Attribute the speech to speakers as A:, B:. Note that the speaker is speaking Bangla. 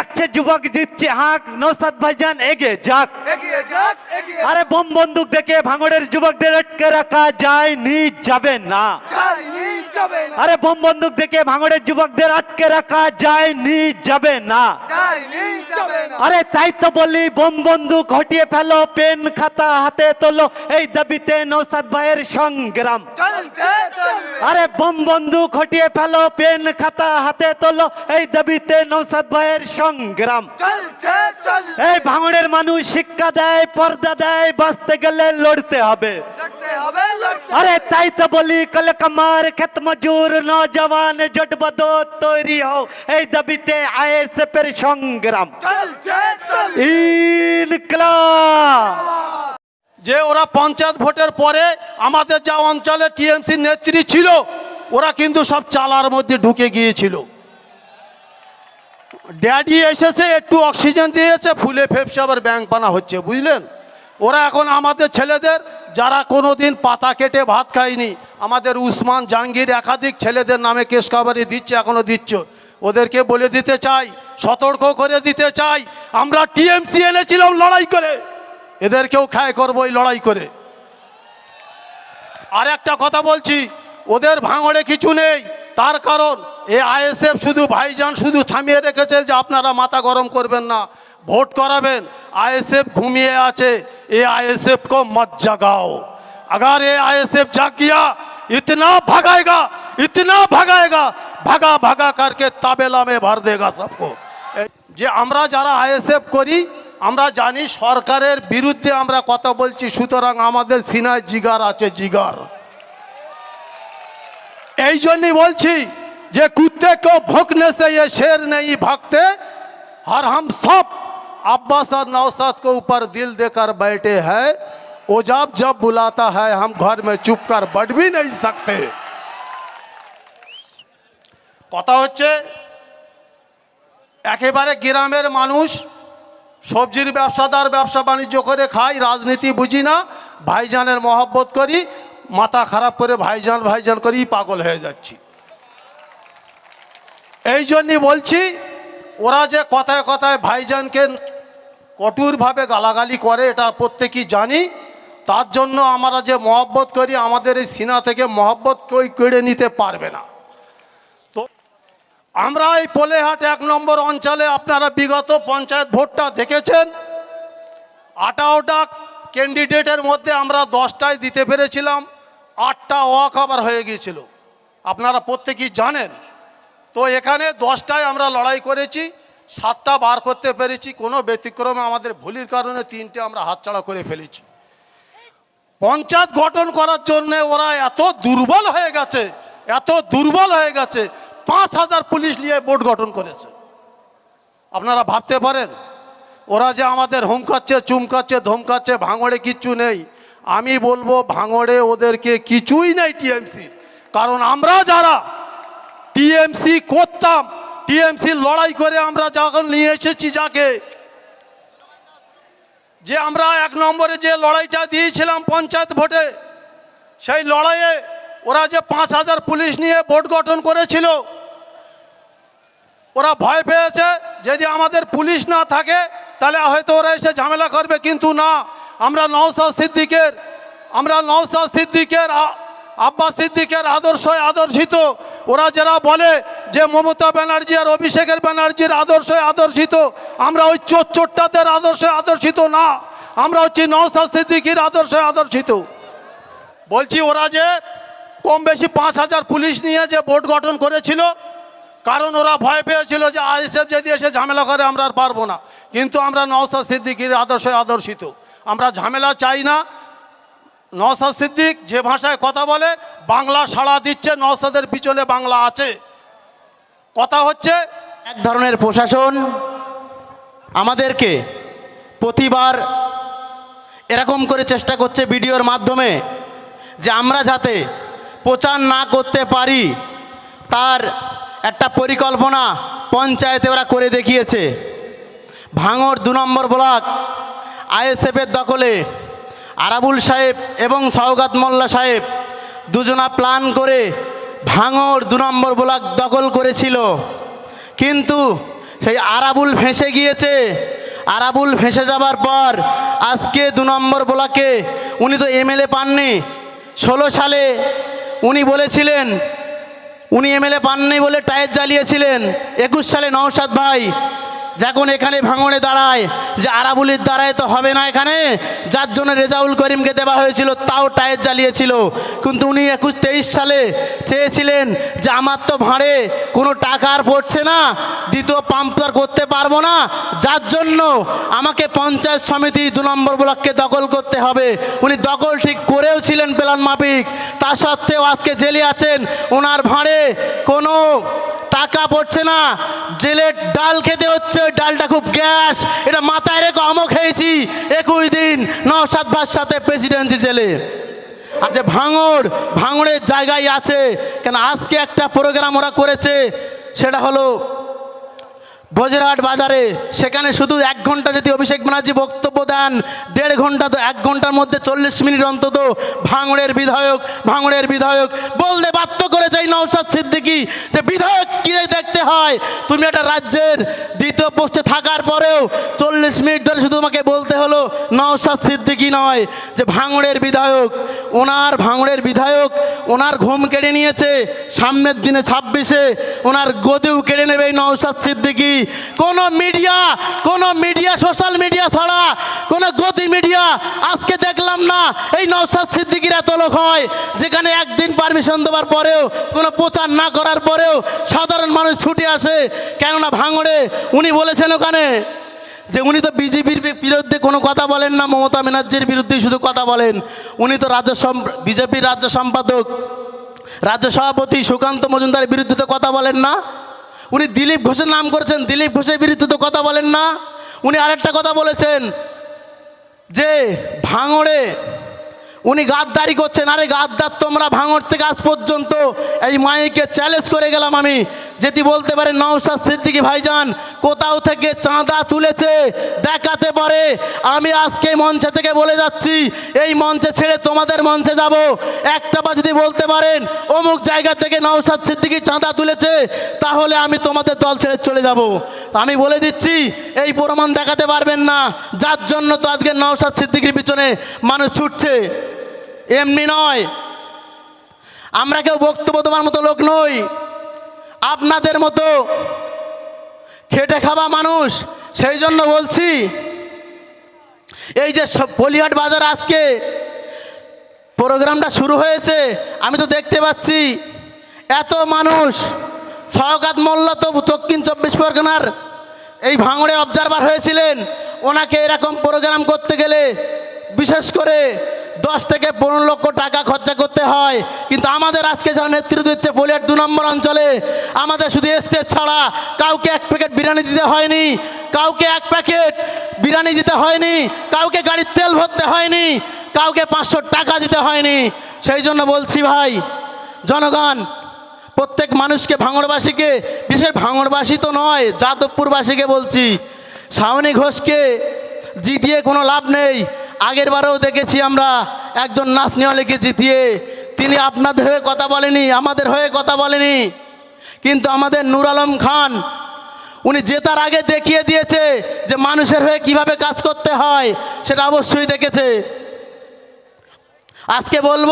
A: ডাকছে যুবক জিতছে হাঁক নৌসাদ ভাইজান এগে যাক। আরে বোম বন্দুক দেখে ভাঙড়ের যুবকদের আটকে রাখা
B: যায়নি যাবে না।
A: আরে বোম বন্দুক দেখে ভাঙড়ের যুবকদের আটকে রাখা যায় নি যাবে না।
B: যায়নি যাবে না।
A: আরে তাই তো বলি বোম বন্দুক হটিয়ে ফেলো পেন খাতা হাতে তোলো এই দাবিতে নৌসাদ ভাইয়ের সংগ্রাম। আরে বোম বন্দুক হটিয়ে ফেলো পেন খাতা হাতে তোলো এই দাবিতে নৌসাদ ভাইয়ের সংগ্রাম। এই ভাঙড়ের মানুষ শিক্ষা দেয় পর্দা দেয় বাঁচতে গেলে লড়তে হবে। আরে তাই তো বলি কল কামার খেত মজুর নজওয়ান জটবদ তৈরি হও। এই দাবিতে আইএসএফ এর সংগ্রাম
C: যে ওরা পঞ্চায়েত ভোটের পরে আমাদের যা অঞ্চলে টিএমসি নেত্রী ছিল ওরা কিন্তু সব চালার মধ্যে ঢুকে গিয়েছিল। ড্যাডি এসেছে একটু অক্সিজেন দিয়েছে ফুলে ফেপসে আবার ব্যাংক পানা হচ্ছে বুঝলেন? ওরা এখন আমাদের ছেলেদের, যারা কোনো দিন পাতা কেটে ভাত খায়নি, আমাদের উসমান জাহাঙ্গীর একাধিক ছেলেদের নামে কেস কাবারি দিচ্ছে এখনও দিচ্ছ। ওদেরকে বলে দিতে চাই, সতর্ক করে দিতে চাই, আমরা টিএমসি এনেছিলাম লড়াই করে। এদেরকেও খায় করব এই লড়াই করে। আর একটা কথা বলছি, ওদের ভাঙড়ে কিছু নেই, তার কারণ এ আইএসএফ শুধু ভাইজান শুধু থামিয়ে রেখেছে যে আপনারা মাথা গরম করবেন না, ভোট করাবেন, আইএসএফ ঘুমিয়ে আছে। ये आईएसएफ को मत जगाओ अगर ये आईएसएफ जाग गया इतना भगाएगा इतना भगाएगा भगा भगा करके ताबेला में भर देगा सबको এ- যে আমরা যারা আইএসএফ করি আমরা জানি সরকারের বিরুদ্ধে আমরা কথা বলছি সুতরাং আমাদের সিনায় জিগার আছে জিগার এই জন্যই বলছি যে কুত্তে কেউ ভোঁকনে से ये शेर नहीं भागते और हम सब अब्बास और नौसाद को ऊपर दिल देकर बैठे हैं वो जब जब बुलाता है हम घर में चुप कर बढ़ भी नहीं सकते কথা হচ্ছে একেবারে গ্রামের মানুষ সবজির ব্যবসাদার ব্যবসা বাণিজ্য করে খাই রাজনীতি বুঝি না ভাইজানের মহব্বত করি মাথা খারাপ করে ভাইজান ভাইজান করেই পাগল হয়ে যাচ্ছি এই জন্যই বলছি ওরা যে কথায় কথায় ভাইজানকে কঠোরভাবে গালাগালি করে, এটা প্রত্যেকেই জানি। তার জন্য আমরা যে মহব্বত করি, আমাদের এই সিনা থেকে মহব্বত কেউ কেড়ে নিতে পারবে না। তো আমরা এই পোলেহাট এক নম্বর অঞ্চলে, আপনারা বিগত পঞ্চায়েত ভোটটা দেখেছেন। আটাওটা ক্যান্ডিডেটের মধ্যে আমরা দশটায় দিতে পেরেছিলাম, আটটা ওয়াক হয়ে গিয়েছিল। আপনারা প্রত্যেকেই জানেন। তো এখানে দশটায় আমরা লড়াই করেছি। সাতটা বার করতে পেরেছি, কোনো ব্যতিক্রমে আমাদের ভুলির কারণে তিনটে আমরা হাতছাড়া করে ফেলেছি। পঞ্চায়েত গঠন করার জন্য ওরা এত দুর্বল হয়ে গেছে, এত দুর্বল হয়ে গেছে, পাঁচ হাজার পুলিশ নিয়ে বোর্ড গঠন করেছে। আপনারা ভাবতে পারেন, ওরা যে আমাদের হুমকাচ্ছে চুমকাচ্ছে ধমকাচ্ছে ভাঙড়ে কিচ্ছু নেই। আমি বলব, ভাঙড়ে ওদেরকে কিছুই নেই টিএমসির। কারণ আমরা যারা টিএমসি করতাম টিএমসি লড়াই করে আমরা যখন নিয়ে এসেছি যাকে, যে আমরা এক নম্বরে যে লড়াইটা দিয়েছিলাম পঞ্চায়েত ভোটে, সেই লড়াইয়ে ওরা যে পাঁচ হাজার পুলিশ নিয়ে ভোট গঠন করেছিল, ওরা ভয় পেয়েছে, যদি আমাদের পুলিশ না থাকে, তাহলে হয়তো ওরা এসে ঝামেলা করবে, কিন্তু না, আমরা নওসাদ সিদ্দিকের, আমরা নওসাদ সিদ্দিকের আব্বাস সিদ্দিকের আদর্শে আদর্শিত। ওরা যারা বলে যে মমতা ব্যানার্জি আর অভিষেকের ব্যানার্জির আদর্শে আদর্শিত, আমরা ওই চোর চোরটাদের আদর্শে আদর্শিত না। আমরা হচ্ছি নওসাদ সিদ্দিকির আদর্শে আদর্শিত। বলছি ওরা যে কম বেশি পাঁচ হাজার পুলিশ নিয়ে যে বোর্ড গঠন করেছিল, কারণ ওরা ভয় পেয়েছিল যে আইএসএফ যদি এসে ঝামেলা করে আমরা আর পারব না। কিন্তু আমরা নওসাদ সিদ্দিকির আদর্শে আদর্শিত। আমরা ঝামেলা চাই না নওসাদ সিদ্দিক যে ভাষায় কথা বলে, বাংলা সাড়া দিচ্ছে, নওসাদের পিছনে বাংলা আছে। কথা হচ্ছে,
D: এক ধরনের প্রশাসন আমাদেরকে প্রতিবার এরকম করে চেষ্টা করছে ভিডিওর মাধ্যমে যে আমরা যাতে প্রচার না করতে পারি, তার একটা পরিকল্পনা পঞ্চায়েতে ওরা করে দেখিয়েছে। ভাঙর দু নম্বর ব্লক আইএসএফের দখলে আরাবুল সাহেব এবং সওগাত মোল্লা সাহেব দুজনা প্ল্যান করে ভাঙর দু নম্বর ব্লক দখল করেছিল। কিন্তু সেই আরাবুল ফেঁসে গিয়েছে। আরাবুল ফেঁসে যাবার পর আজকে দু নম্বর ব্লকে উনি তো এমএলএ পাননি। ষোলো সালে উনি বলেছিলেন, উনি এমএলএ পাননি বলে টায়ার জ্বালিয়েছিলেন। একুশ সালে নওশাদ ভাই যখন এখানে ভাঙড়ে দাঁড়ায়, যে আরাবুলির দ্বারায় তো হবে না এখানে, যার জন্য রেজাউল করিমকে দেওয়া হয়েছিল, তাও টায়ার জ্বালিয়েছিল। কিন্তু উনি একুশ তেইশ সালে চেয়েছিলেন যে আমার তো ভাঁড়ে, কোনো টাকা আর পড়ছে না, দ্বিতীয় পাম্প আর করতে পারব না, যার জন্য আমাকে পঞ্চায়েত সমিতি দু নম্বর ব্লককে দখল করতে হবে। উনি দখল ঠিক করেও ছিলেন প্ল্যান মাফিক, তা সত্ত্বেও আজকে জেলে আছেন, ওনার ভাঁড়ে কোনো টাকা পড়ছে না, জেলের ডাল খেতে হচ্ছে, ডালটা খুব গ্যাস, এটা মাথায় রেখে আমও খেয়েছি একুশ দিন ভাস সাথে প্রেসিডেন্সি জেলে। আর যে ভাঙড়, ভাঙড়ের জায়গায় আছে, কেন আজকে একটা প্রোগ্রাম ওরা করেছে, সেটা হলো বজরাট বাজারে, সেখানে শুধু এক ঘণ্টা যদি অভিষেক ব্যানার্জি বক্তব্য দেন, দেড় ঘণ্টা তো এক ঘণ্টার মধ্যে চল্লিশ মিনিট অন্তত ভাঙড়ের বিধায়ক ভাঙড়ের বিধায়ক বলতে বাধ্য করে যাই নৌসাদ সিদ্দিকি যে বিধায়ক কি দেখতে হয়। তুমি একটা রাজ্যের দ্বিতীয় পোস্টে থাকার পরেও চল্লিশ মিনিট ধরে শুধু তোমাকে বলতে হলো নৌসাদ সিদ্দিকি নয়, যে ভাঙড়ের বিধায়ক, ওনার ভাঙড়ের বিধায়ক, ওনার ঘুম কেড়ে নিয়েছে, সামনের দিনে ছাব্বিশে, ওনার গদিও কেড়ে নেবে এই নৌসাদ সিদ্দিকি। কোনো মিডিয়া কোনো মিডিয়া, সোশ্যাল মিডিয়া ছাড়া কোনো গদি মিডিয়া আজকে দেখলাম না। এই নৌসাদ সিদ্দিকির এত লোক হয়, যেখানে একদিন পারমিশন দেওয়ার পরেও, কোনো প্রচার না করার পরেও সাধারণ মানুষ ছুটে আসে। কেননা ভাঙড়ে উনি বলেছেন ওখানে যে উনি তো বিজেপির বিরুদ্ধে কোনো কথা বলেন না, মমতা ব্যানার্জির বিরুদ্ধে শুধু কথা বলেন। উনি তো রাজ্য বিজেপির রাজ্য সম্পাদক। রাজ্য সভাপতি সুকান্ত মজুমদারের বিরুদ্ধে তো কথা বলেন না। উনি দিলীপ ঘোষের নাম করেছেন। দিলীপ ঘোষের বিরুদ্ধে তো কথা বলেন না। উনি আরেকটা কথা বলেছেন যে ভাঙড়ে উনি গাদ্দারি করছেন। আরে গাদ্দার, তোমরা ভাঙড় থেকে আজ পর্যন্ত এই মাইকে চ্যালেঞ্জ করে গেলাম আমি। যেটি বলতে পারে নওশাদ সিদ্দিকি ভাইজান, কোথাও থেকে চাঁদা তুলেছে, দেখাতে পারে। আমি আজকে মঞ্চে থেকে বলে যাচ্ছি, এই মঞ্চে ছেড়ে তোমাদের মঞ্চে যাব। একটা বা যদি বলতে পারেন, অমুক জায়গা থেকে নওশাদ সিদ্দিকি চাঁদা তুলেছে, তাহলে আমি তোমাদের দল ছেড়ে চলে যাব। আমি বলে দিচ্ছি, এই প্রমাণ দেখাতে পারবেন না। যার জন্য তো আজকে নওশাদ সিদ্দিকির পিছনে মানুষ ছুটছে। এমনি নয়। আমরা কেউ বক্তব্য দেওয়ার মতো লোক নই। আপনাদের মতো খেটে খাওয়া মানুষ, সেই জন্য বলছি, এই যে বলিহাট বাজার আজকে প্রোগ্রামটা শুরু হয়েছে, আমি তো দেখতে পাচ্ছি এত মানুষ সহকাত মোল্লা তো দক্ষিণ চব্বিশ পরগনার এই ভাঙড়ে অবজারভার হয়েছিলেন, ওনাকে এরকম প্রোগ্রাম করতে গেলে বিশেষ করে দশ থেকে পনেরো লক্ষ টাকা খরচা করতে হয়। কিন্তু আমাদের আজকে যারা নেতৃত্ব দিচ্ছে বলিয়ার দু নম্বর অঞ্চলে, আমাদের শুধু স্টেজ ছাড়া কাউকে এক প্যাকেট বিরিয়ানি দিতে হয়নি, কাউকে এক প্যাকেট বিরিয়ানি দিতে হয়নি, কাউকে গাড়ির তেল ভরতে হয়নি, কাউকে পাঁচশো টাকা দিতে হয়নি। সেই জন্য বলছি ভাই, জনগণ, প্রত্যেক মানুষকে, ভাঙড়বাসীকে, বিশেষ ভাঙড়বাসী তো নয়, যাদবপুরবাসীকে বলছি, শাওনি ঘোষকে জিতিয়ে কোনো লাভ নেই। আগের বারেও দেখেছি আমরা একজন নাচনিওয়ালিকে জিতিয়ে। তিনি আপনাদের হয়ে কথা বলেনি, আমাদের হয়ে কথা বলেনি। কিন্তু আমাদের নুর আলম খান, উনি জেতার আগে দেখিয়ে দিয়েছে যে মানুষের হয়ে কীভাবে কাজ করতে হয়, সেটা অবশ্যই দেখেছে। আজকে বলব